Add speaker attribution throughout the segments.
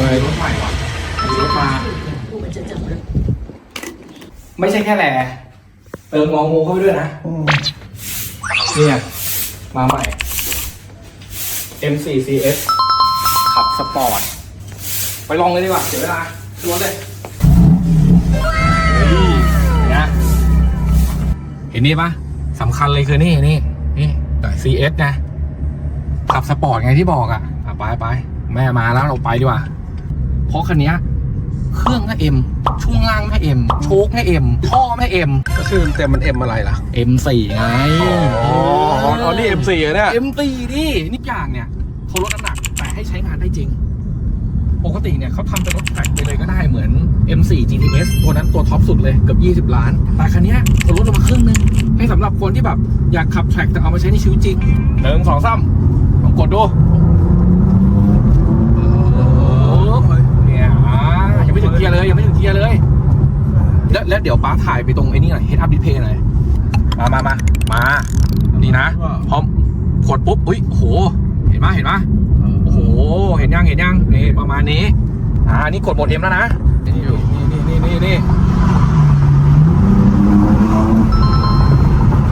Speaker 1: วย
Speaker 2: รถใหม่รถมาไม่ใช่แค่แหละเติมงองูเข้าไปด้วยนะ
Speaker 1: โอ้
Speaker 2: เนี่ย มาใหม่ M4CS ขับสปอร์ต ไปลองเลยดีกว่า เสียเวลาขึ้นรถเลยเะเห็นนี่ปะสำคัญเลยคือนี่นี่นี่ CS นะ ขับสปอร์ตไงที่บอกอะอะ ไปไปแม่มาแล้วเราไปดีกว่า ราะคันเนี้ยเครื่องก็เอ็มช่วงล่างก็เอ็มโชคก็เอ็มท่อไม่เอ็ม
Speaker 1: ก็คือเต็มมันเอ็มอะไรล่ะ
Speaker 2: M4 ไง
Speaker 1: อ๋ออ๋อนี่ M4 เหรอเนี่ย
Speaker 2: M4 ดินี่อย่างเนี่ยเขาลดน้ำหนักแต่ให้ใช้งานได้จริง ปกติเนี่ยเขาทำเป็นรถแทร็กไปเลยก็ได้เหมือน M4 GTS ตัวนั้นตัวท็อปสุดเลยเกือบ20 ล้าน แต่คันเนี้ยเขาลดลงมาครึ่งหนึงให้สำหรับคนที่แบบอยากขับแทร็กแต่เอามาใช้ในชีวิตจริงหนึ่งสองสามลองกดดู เกียร์เลยยังไม่ถึงเกียร์เลย แล้วแล้วเดี๋ยวป้าถ่ายไปตรงไอ้นี่หน่อย head up display หน่อย มามามามานี่นะ พร้อมกดปุ๊บ อุ้ยโอ้โหเห็นไหมเห็นไหมโอ้โห เห็นยังเห็นยังนี่ประมาณนี้ อ่านี่กดโหมดเอ็มแล้วนะนี่นี่นี่นี่นี่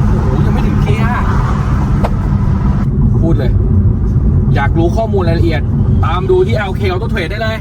Speaker 2: โอ้โหยังไม่ถึงเกียร์พูดเลย อยากรู้ข้อมูลรายละเอียด ตามดูที่ LK Auto Trade ได้เลย